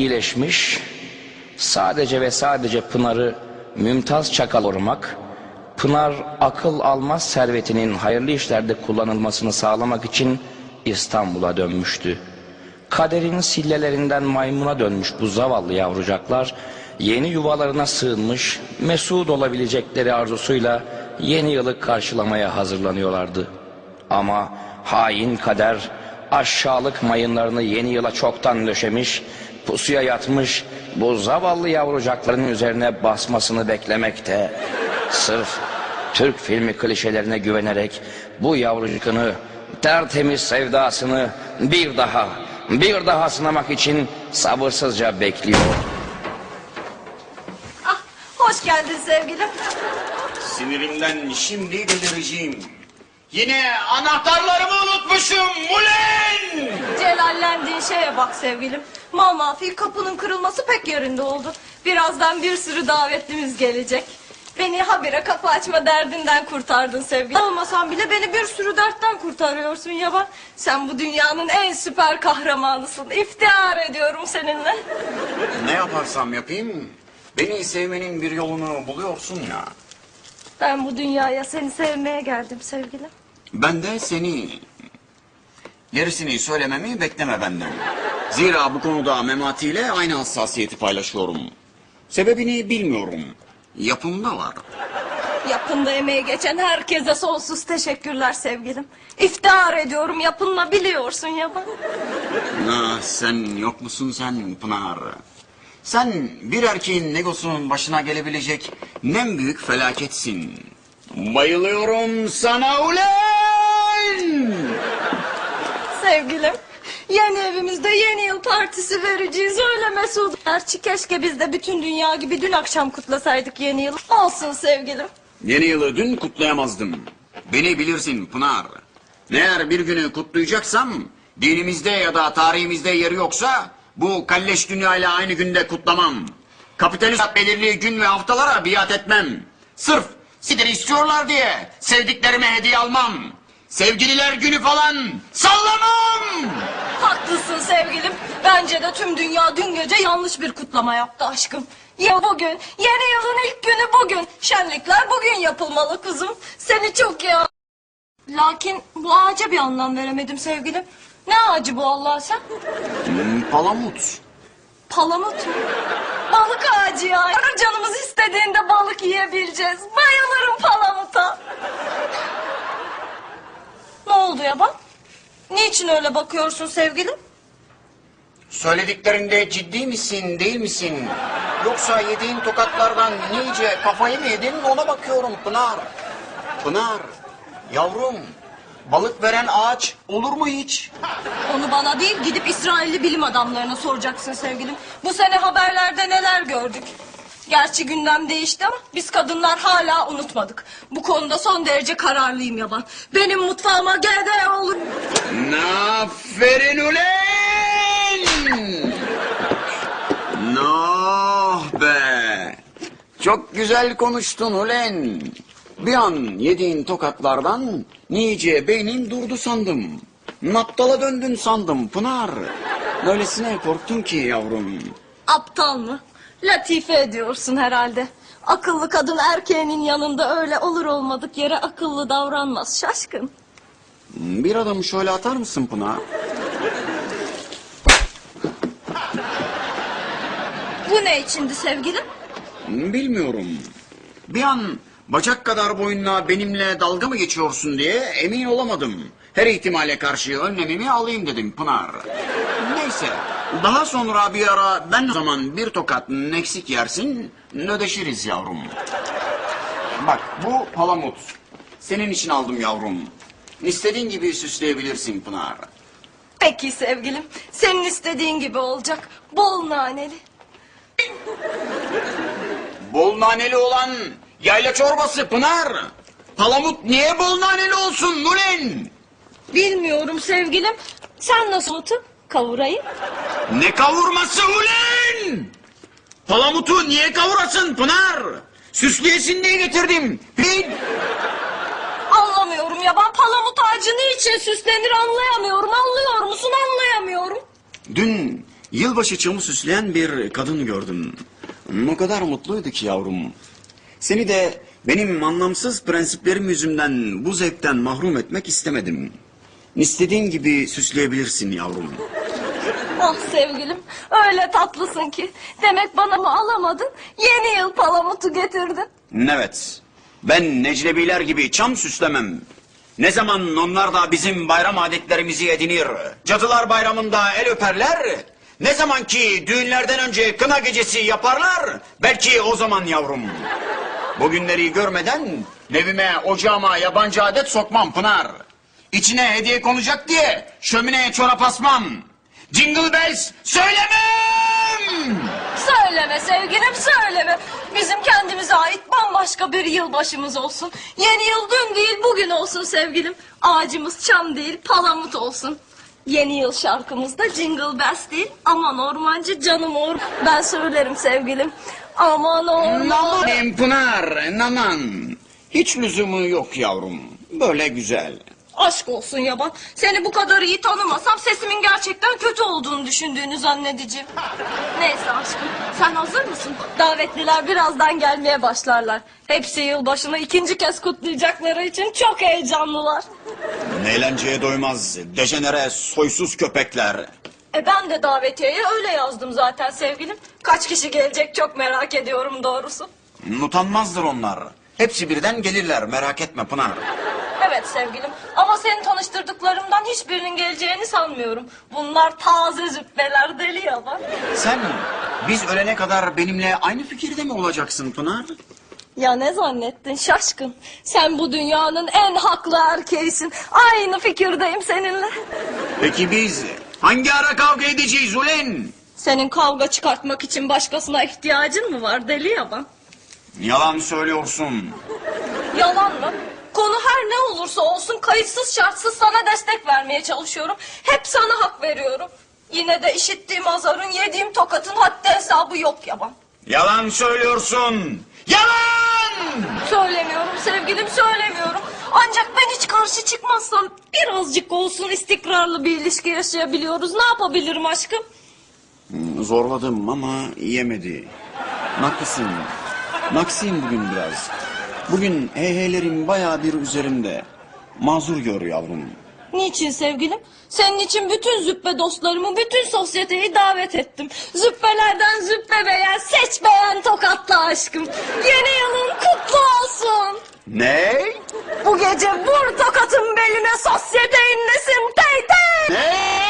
iyileşmiş, sadece ve sadece Pınar'ı Mümtaz Çakal korumak, Pınar akıl almaz servetinin hayırlı işlerde kullanılmasını sağlamak için İstanbul'a dönmüştü. Kaderin sillelerinden maymuna dönmüş bu zavallı yavrucaklar, yeni yuvalarına sığınmış, mesut olabilecekleri arzusuyla yeni yılı karşılamaya hazırlanıyorlardı. Ama hain kader aşağılık mayınlarını yeni yıla çoktan döşemiş, pusuya yatmış bu zavallı yavrucakların üzerine basmasını beklemekte. Sırf Türk filmi klişelerine güvenerek bu yavrucukunu, tertemiz sevdasını bir daha, bir daha sınamak için sabırsızca bekliyor. Ah, hoş geldin sevgilim. Sinirimden şimdi delireceğim. Yine anahtarlarımı unutmuşum. Ulen! Celallendiğin şeye bak sevgilim. Mal mafil kapının kırılması pek yerinde oldu. Birazdan bir sürü davetlimiz gelecek. Beni habire kapı açma derdinden kurtardın sevgilim. Olmasan bile beni bir sürü dertten kurtarıyorsun yaban. Sen bu dünyanın en süper kahramanısın. İftihar ediyorum seninle. Ne yaparsam yapayım, beni sevmenin bir yolunu buluyorsun ya. Ben bu dünyaya seni sevmeye geldim sevgilim. Ben de seni... Gerisini söylememi bekleme benden. Zira bu konuda Memati ile aynı hassasiyeti paylaşıyorum. Sebebini bilmiyorum. Yapımda var. Yapında emeği geçen herkese sonsuz teşekkürler sevgilim. İftihar ediyorum yapınla biliyorsun yaban. Ah, sen yok musun sen Pınar? Sen bir erkeğin negosunun başına gelebilecek en büyük felaketsin. Bayılıyorum sana ulen! Sevgilim yeni evimizde yeni yıl partisi vereceğiz öyle Mesut. Gerçi keşke biz de bütün dünya gibi dün akşam kutlasaydık yeni yıl. Olsun sevgilim. Yeni yılı dün kutlayamazdım. Beni bilirsin Pınar. Eğer bir günü kutlayacaksam dinimizde ya da tarihimizde yeri yoksa bu kalleş dünyayla aynı günde kutlamam. Kapitalist belirli gün ve haftalara biat etmem. Sırf sideri istiyorlar diye sevdiklerime hediye almam. Sevgililer günü falan sallamam. Haklısın sevgilim. Bence de tüm dünya dün gece yanlış bir kutlama yaptı aşkım. Ya bugün, yeni yılın ilk günü bugün. Şenlikler bugün yapılmalı kuzum. Seni çok ya. Lakin bu ağaca bir anlam veremedim sevgilim. Ne ağacı bu Allah sen? Hmm, palamut. Palamut mu? Balık ağacı ya. Canımız istediğinde balık yiyebileceğiz. Bayılırım palamuta. Ne oldu ya bak? Niçin öyle bakıyorsun sevgilim? Söylediklerinde ciddi misin değil misin? Yoksa yediğin tokatlardan iyice kafayı mı yedin ona bakıyorum Pınar. Pınar yavrum balık veren ağaç olur mu hiç? Onu bana değil gidip İsrailli bilim adamlarına soracaksın sevgilim. Bu sene haberlerde neler gördük. Gerçi gündem değişti ama biz kadınlar hala unutmadık. Bu konuda son derece kararlıyım yaban. Benim mutfağıma gede olur. Aferin ulen! Noh be! Çok güzel konuştun ulen. Bir an yediğin tokatlardan nice beynin durdu sandım. Naptala döndün sandım Pınar. Öylesine korktun ki yavrum. Aptal mı? Latife ediyorsun herhalde. Akıllı kadın erkeğinin yanında öyle olur olmadık yere akıllı davranmaz şaşkın. Bir adamı şöyle atar mısın Pınar? Bu ne içindi sevgilim? Bilmiyorum. Bir an bacak kadar boyunla benimle dalga mı geçiyorsun diye emin olamadım. Her ihtimale karşı önlemimi alayım dedim Pınar. Neyse daha sonra bir ara ben o zaman bir tokat eksik yersin ödeşiriz yavrum. Bak bu palamut. Senin için aldım yavrum. İstediğin gibi süsleyebilirsin Pınar. Peki sevgilim. Senin istediğin gibi olacak. Bol naneli. Bol naneli olan yayla çorbası Pınar. Palamut niye bol naneli olsun Nulen? Bilmiyorum sevgilim. Sen nasıl unuttun? Kavurayım. Ne kavurması ulen? Palamutu niye kavurasın Pınar? Süsleyesin diye getirdim. Bil. Anlamıyorum ya ben palamut ağacı niçin süslenir anlayamıyorum. Anlıyor musun anlayamıyorum. Dün yılbaşı çamı süsleyen bir kadın gördüm. O kadar mutluydu ki yavrum. Seni de benim anlamsız prensiplerim yüzünden bu zevkten mahrum etmek istemedim. İstediğin gibi süsleyebilirsin yavrum. Ah sevgilim öyle tatlısın ki. Demek bana mı alamadın? Yeni yıl palamutu getirdin. Evet, ben Necdebiler gibi çam süslemem. Ne zaman onlar da bizim bayram adetlerimizi edinir, cadılar bayramında el öperler, ne zaman ki düğünlerden önce kına gecesi yaparlar, belki o zaman yavrum. Bugünleri görmeden evime, ocağıma yabancı adet sokmam Pınar. İçine hediye konacak diye şömineye çorap asmam. Jingle bells söylemem! Söyleme sevgilim söyleme. Bizim kendimize ait bambaşka bir yılbaşımız olsun. Yeni yıl dün değil bugün olsun sevgilim. Ağacımız çam değil palamut olsun. Yeni yıl şarkımız da Jingle Bells değil. Aman ormancı canım or. Ben söylerim sevgilim. Aman. Naman Pınar, naman. Hiç lüzumu yok yavrum. Böyle güzel. Aşk olsun yaban. Seni bu kadar iyi tanımasam sesimin gerçekten kötü olduğunu düşündüğünü zannedeceğim. Neyse aşkım sen hazır mısın? Davetliler birazdan gelmeye başlarlar. Hepsi yılbaşını ikinci kez kutlayacakları için çok heyecanlılar. Eğlenceye doymaz, dejenere, soysuz köpekler. E ben de davetiyeye öyle yazdım zaten sevgilim. Kaç kişi gelecek çok merak ediyorum doğrusu. Utanmazdır onlar. Hepsi birden gelirler, merak etme Pınar. Evet sevgilim ama seni tanıştırdıklarımdan hiçbirinin geleceğini sanmıyorum. Bunlar taze züppeler deli yalan. Sen biz ölene kadar benimle aynı fikirde mi olacaksın Pınar? Ya ne zannettin şaşkın? Sen bu dünyanın en haklı erkeğisin. Aynı fikirdeyim seninle. Peki biz hangi ara kavga edeceğiz ulen? Senin kavga çıkartmak için başkasına ihtiyacın mı var deli yaban? Yalan söylüyorsun. Yalan mı? Konu her ne olursa olsun kayıtsız şartsız sana destek vermeye çalışıyorum. Hep sana hak veriyorum. Yine de işittiğim azarın yediğim tokatın haddi hesabı yok yaban. Yalan söylüyorsun. Yalan! Söylemiyorum sevgilim söylemiyorum. Ancak ben hiç karşı çıkmazsam birazcık olsun istikrarlı bir ilişki yaşayabiliyoruz. Ne yapabilirim aşkım? Zorladım ama yemedi. Haklısın. Naksiyim bugün biraz. Bugün heyheylerim bayağı bir üzerimde. Mazur gör yavrum. Niçin sevgilim? Senin için bütün züppe dostlarımı, bütün sosyeteyi davet ettim. Züppelerden züppe beğen, seç beğen tokatla aşkım. Yeni yılın kutlu olsun. Ne? Gece vur tokatın beline sosyete inlesin tey tey. Ne?